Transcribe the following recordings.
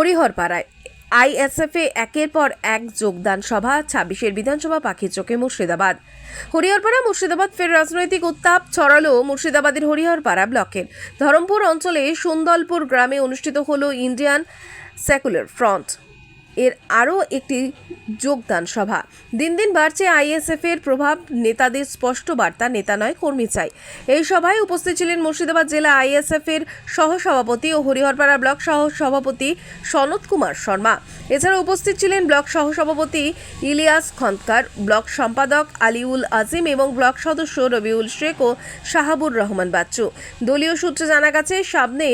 হরিহরপাড়ায়। আইএসএফে একের পর এক যোগদান সভা, ছাব্বিশের বিধানসভা পাখির চোখে মুর্শিদাবাদ। হরিহরপাড়া, মুর্শিদাবাদ ফের রাজনৈতিক উত্তাপ ছড়ালো মুর্শিদাবাদের হরিহরপাড়া ব্লকের। ধরমপুর অঞ্চলে সুন্দলপুর গ্রামে অনুষ্ঠিত হল ইন্ডিয়ান সেকুলার ফ্রন্ট। এর আরও একটি যোগদান সভা। দিন দিন বাড়ছে আইএসএফ এর প্রভাব, নেতাদের স্পষ্ট বার্তা, নেতা নয়, কর্মী চাই। এই সভায় উপস্থিত ছিলেন মুর্শিদাবাদ জেলা আইএসএফ এর সহসভাপতি ও হরিহরপাড়া ব্লক সহ সভাপতি সনৎ কুমার শর্মা। এছাড়া উপস্থিত ছিলেন ব্লক সহসভাপতি ইলিয়াস খন্দকার, ব্লক সম্পাদক আলিউল আজিম এবং ব্লক সদস্য রবিউল শেখ ও শাহাবুর রহমান বাচ্চু। দলীয় সূত্রে জানা গেছে, সামনে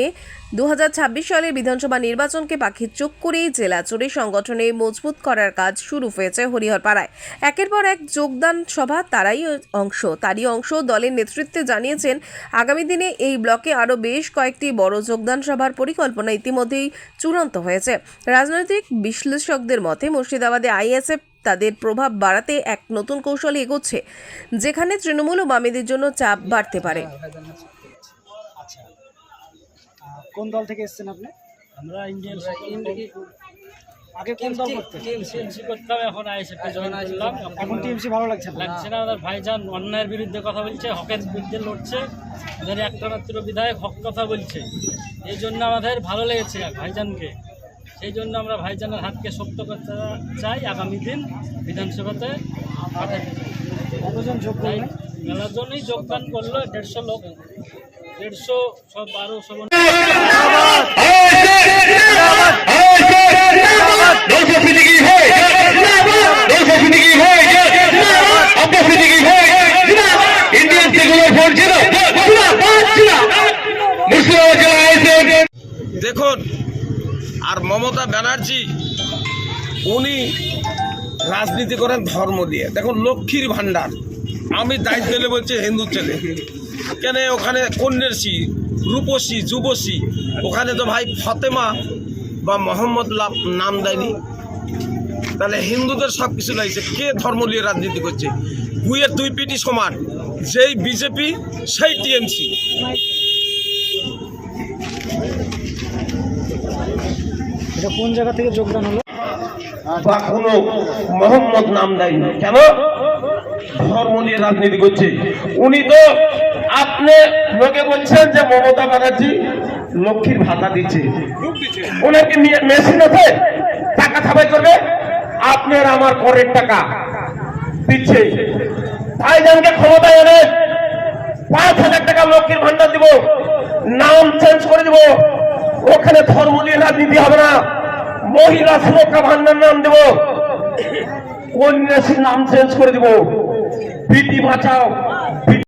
দু হাজার ছাব্বিশ সালের বিধানসভা নির্বাচনকে পাখির চোখ করেই জেলা জুড়ে সংগঠনে মজবুত করার কাজ শুরু হয়েছে হরিহরপাড়ায়। একের পর এক যোগদান সভা তারাই অংশ। তারই অংশ দলের নেতৃত্বে জানিয়েছেন, আগামী দিনে এই ব্লকে আরও বেশ কয়েকটি বড় যোগদান সভার পরিকল্পনা ইতিমধ্যেই চূড়ান্ত হয়েছে। রাজনৈতিক বিশ্লেষকদের মতে, মুর্শিদাবাদে আইএসএফ তাদের প্রভাব বাড়াতে এক নতুন কৌশলে এগোচ্ছে, যেখানে তৃণমূল ও বামেদের জন্য চাপ বাড়তে পারে। কোন দল থেকে এসেছেন আপনি? আমরা ইন্ডিয়ান আগে কোন দল করতেন টিএমসি করতাম এখন আইএসএফে জয়েন করলাম। এখন টিএমসি ভালো লাগছে না? লাগছে না আমাদের ভাইজান অন্যায়ের বিরুদ্ধে কথা বলছে হকের বিরুদ্ধে লড়ছে। ওদের একটা মাত্র বিধায়ক হক কথা বলছে। এই জন্য আমাদের ভালো লেগেছে ভাইজানকে। সেই জন্য আমরা ভাইজানের হাতকে শক্ত করতে চাই। আগামী দিন বিধানসভাতে পাঠাতে চাই। কতজন যোগ মেলার জন্যই যোগদান করল দেড়শো লোক। দেড়শো সব আরও সব দেখুন, আর মমতা ব্যানার্জি, উনি রাজনীতি করেন ধর্ম দিয়ে। দেখুন, লক্ষ্মীর ভাণ্ডার। আমি দায়িত্ব দিলে বলছি হিন্দু ছেলে। কেন ওখানে কন্যাশ্রী রূপসী যুবশ্রী? ওখানে তো ভাই ফতেমা বা মোহাম্মদ লাভ নাম দেয়নি। তাহলে হিন্দুদের সব কিছু লাগছে। কে ধর্ম নিয়ে রাজনীতি করছে? ভুয়ের দুই পিটি সমান। যেই বিজেপি সেই টিএমসি। এটা কোন জায়গা থেকে যোগদান হলো? বা কোনো মোহাম্মদ নাম দেয়নি। কেন? ধর্ম নিয়ে রাজনীতি করছে। উনি তো আপনি লোকে বলছেন যে মমতা ব্যানার্জি লক্ষ্মীর ভাতা দিচ্ছে। ওনাকে মেশিন আছে, টাকা ছাপাই করবে। আপনার আমার করের টাকা দিচ্ছে। ভাইজানকে ক্ষমতা এনে পাঁচ হাজার টাকা লক্ষ্মীর ভান্ডার দিব, নাম চেঞ্জ করে দিব। ওখানে ধর্ম নিয়ে রাজনীতি হবে না। মহিলা সুরক্ষা ভান্ডার নাম দেব। কন্যাশ্রীর নাম চেঞ্জ করে দিব। বিটি বাঁচাও।